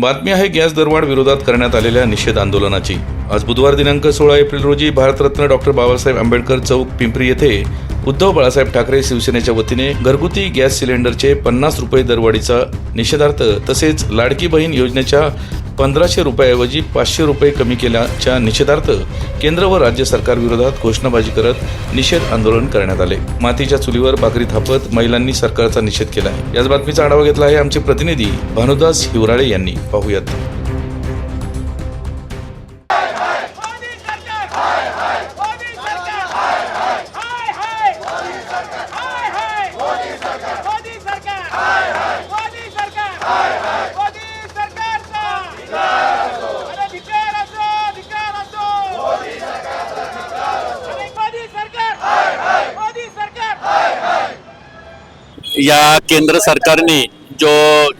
बातमी आहे गॅस दरवाढ विरोधात करण्यात आलेल्या निषेध आंदोलनाची. आज बुधवार दिनांक सोळा एप्रिल रोजी भारतरत्न डॉक्टर बाबासाहेब आंबेडकर चौक पिंपरी येथे उद्धव बाळासाहेब ठाकरे शिवसेनेच्या वतीने घरगुती गॅस सिलेंडरचे पन्नास रुपये दरवाढीचा निषेधार्थ तसेच लाडकी बहीण योजनेच्या पंधराशे रुपयाऐवजी पाचशे रुपये कमी केल्याच्या निषेधार्थ केंद्र व राज्य सरकारविरोधात घोषणाबाजी करत निषेध आंदोलन करण्यात आले. मातीच्या चुलीवर भाकरी थापत महिलांनी सरकारचा निषेध केला आहे. याच बातमीचा आढावा घेतला आहे आमचे प्रतिनिधी भानुदास हिवराळे यांनी. पाहूयात. या केंद्र सरकारने जो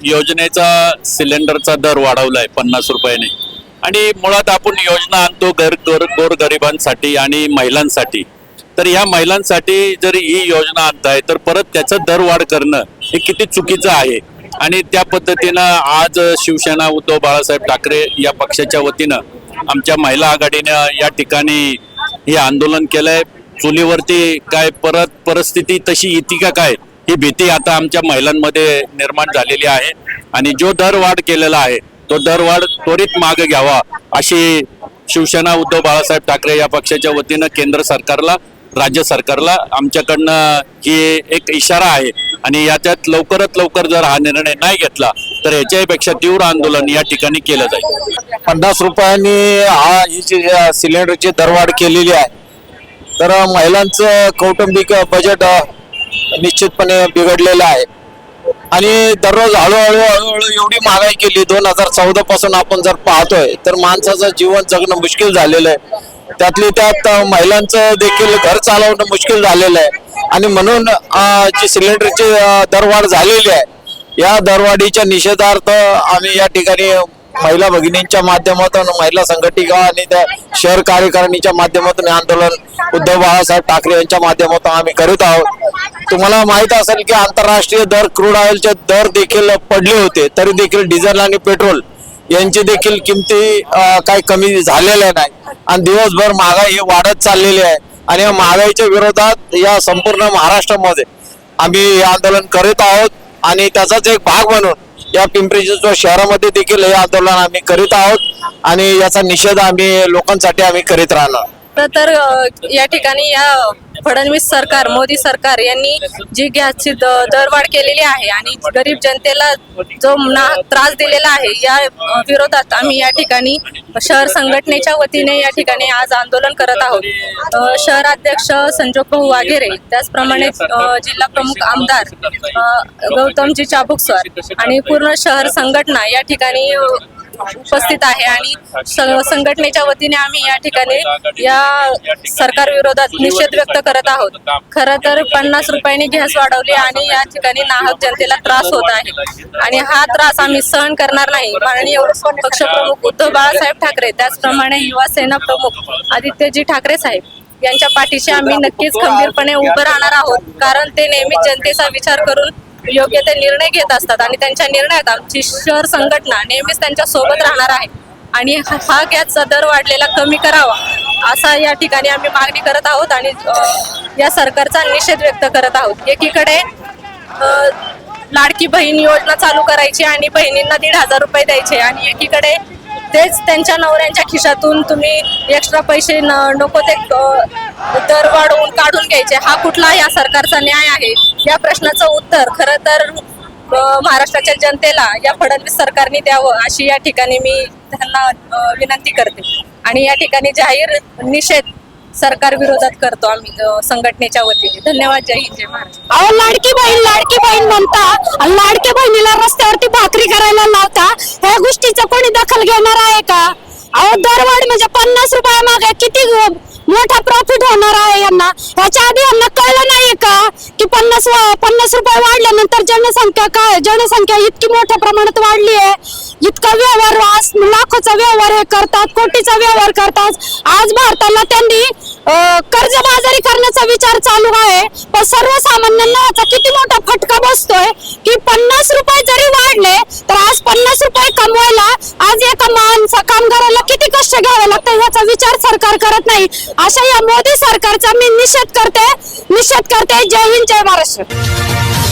योजनेचा सिलेंडरचा दर वाढवला आहे पन्नास रुपयाने आणि मुळात आपण योजना आणतो घर गोर गोरगरिबांसाठी आणि महिलांसाठी. तर या महिलांसाठी जर ही योजना आणताय तर परत त्याचं दर वाढ करणं हे किती चुकीचं आहे? आणि त्या पद्धतीनं आज शिवसेना उद्धव बाळासाहेब ठाकरे या पक्षाच्या वतीनं आमच्या महिला आघाडीनं या ठिकाणी हे आंदोलन केलंय. चुलीवरती काय परत परिस्थिती तशी येते का काय? ही भीती आता आमच्या महिलांमध्ये निर्माण झालेली आहे. आणि जो दरवाढ केलेला आहे तो दरवाढ त्वरित मागे घ्यावा अशी शिवसेना उद्धव बाळासाहेब ठाकरे या पक्षाच्या वतीनं केंद्र सरकारला राज्य सरकारला आमच्याकडनं ही एक इशारा आहे. आणि याच्यात लवकरात लवकर जर हा निर्णय नाही घेतला तर याच्यापेक्षा तीव्र आंदोलन या ठिकाणी केलं जाईल. पन्नास रुपयांनी हा ही जी सिलेंडरची दरवाढ केलेली आहे. तर महिलांचं कौटुंबिक बजेट निश्चितपणे बिघडलेलं आहे. आणि दररोज हळूहळू हळूहळू एवढी महागाई केली दोन हजार चौदा पासून आपण जर पाहतोय तर माणसाचं जीवन जगणं मुश्किल झालेलं आहे. त्यातली त्यात महिलांचं देखील घर चालवणं मुश्किल झालेलं आहे. आणि म्हणून जी सिलेंडरची दरवाढ झालेली आहे या दरवाढीच्या निषेधार्थ आम्ही या ठिकाणी महिला भगिनींच्या माध्यमातून महिला संघटिका आणि त्या शहर कार्यकारिणीच्या माध्यमातून आंदोलन उद्धव बाळासाहेब ठाकरे यांच्या माध्यमातून आम्ही करीत आहोत. तुम्हाला माहीत असेल की आंतरराष्ट्रीय दर क्रूड ऑइलचे दर देखील पडले होते तरी देखील डिझेल आणि पेट्रोल यांची देखील किमती काही कमी झालेल्या नाही. आणि दिवसभर महागाई ही वाढत चाललेली आहे. आणि या महागाईच्या विरोधात या संपूर्ण महाराष्ट्रामध्ये आम्ही हे आंदोलन करीत आहोत. आणि त्याचाच एक भाग म्हणून या पिंपरी चिंचवड शहरामध्ये देखील हे आंदोलन आम्ही करीत आहोत. आणि याचा निषेध आम्ही लोकांसाठी आम्ही करीत राहणार. तर तर या ठिकाणी या फडणवीस सरकार मोदी सरकार यांनी जी गॅसची दरवाढ केलेली आहे आणि गरीब जनतेला जो ना- त्रास दिलेला आहे या विरोधात आम्ही या ठिकाणी शहर संघटनेच्या वतीने या ठिकाणी आज आंदोलन करत आहोत. शहराध्यक्ष संजोग भाऊ वाघेरे त्याचप्रमाणे जिल्हा प्रमुख आमदार गौतमजी चाबुकस्वार आणि पूर्ण शहर संघटना या ठिकाणी उपस्थित आहे आणि संघटनेच्या वतीने आम्ही या ठिकाणी या सरकार विरोधात निषेध व्यक्त करत आहोत. खर तर पन्नास रुपयांनी गॅस वाढवली आणि या ठिकाणी नाहक जनतेला त्रास होत आहे. आणि हा त्रास आम्ही सहन करणार नाही. माननीय पक्षप्रमुख उद्धव बाळासाहेब ठाकरे त्याचप्रमाणे युवा सेना प्रमुख आदित्यजी ठाकरे साहेब यांच्या पाठीशी आम्ही नक्कीच खंबीरपणे उभं राहणार आहोत. कारण ते नेहमीच जनतेचा विचार करून योग्य ते निर्णय घेत असतात आणि त्यांच्या निर्णयात आमची शहर संघटना नेहमीच त्यांच्यासोबत राहणार आहे. आणि हा गॅसचा दर वाढलेला कमी करावा असा या ठिकाणी आम्ही मागणी करत आहोत आणि या सरकारचा निषेध व्यक्त करत आहोत. एकीकडे लाडकी बहीण योजना चालू करायची आणि बहिणींना दीड हजार रुपये द्यायचे आणि एकीकडे तेच त्यांच्या नवऱ्यांच्या खिशातून तुम्ही एक्स्ट्रा पैसे न- नको ते दर वाढवून काढून घ्यायचे. हा कुठला या सरकारचा न्याय आहे. या प्रश्नाचं उत्तर खरं तर महाराष्ट्राच्या जनतेला या फडणवीस सरकारने द्यावं अशी या ठिकाणी मी त्यांना विनंती करते. आणि या ठिकाणी जाहीर निषेध सरकार विरोधात करतो आम्ही अ, संघटनेच्या वतीने. धन्यवाद जय हिंद जय महाराष्ट्र अहो लाडकी बहीण लाडकी बहीण म्हणता आणि लाडकी बहिणीला रस्त्यावरती भाकरी करायला लावता ह्या गोष्टीचं कोणी दखल घेणार आहे का? अहो दरवाढ म्हणजे पन्नास रुपया मागे किती मोठा प्रॉफिट होणार आहे यांना. ह्याच्या आधी यांना कळलं नाहीये का की पन्नास पन्नास रुपये वाढल्यानंतर जनसंख्या काय? जनसंख्या इतकी मोठ्या प्रमाणात वाढली आहे. इतका व्यवहार आज लाखोचा व्यवहार हे करतात कोटीचा व्यवहार करतात. आज भारताला त्यांनी कर्जबाजारी करण्याचा विचार चालू आहे. पण सर्वसामान्यांना याचा किती मोठा फटका बसतोय की पन्नास रुपये जरी वाढले तर आज पन्नास रुपये कमवायला आज एका माणसा कामगाराला किती कष्ट घ्यावे लागतात याचा विचार सरकार करत नाही. अशा या मोदी सरकारचा मी निषेध करते. निषेध करते. जय हिंद जय महाराष्ट्र.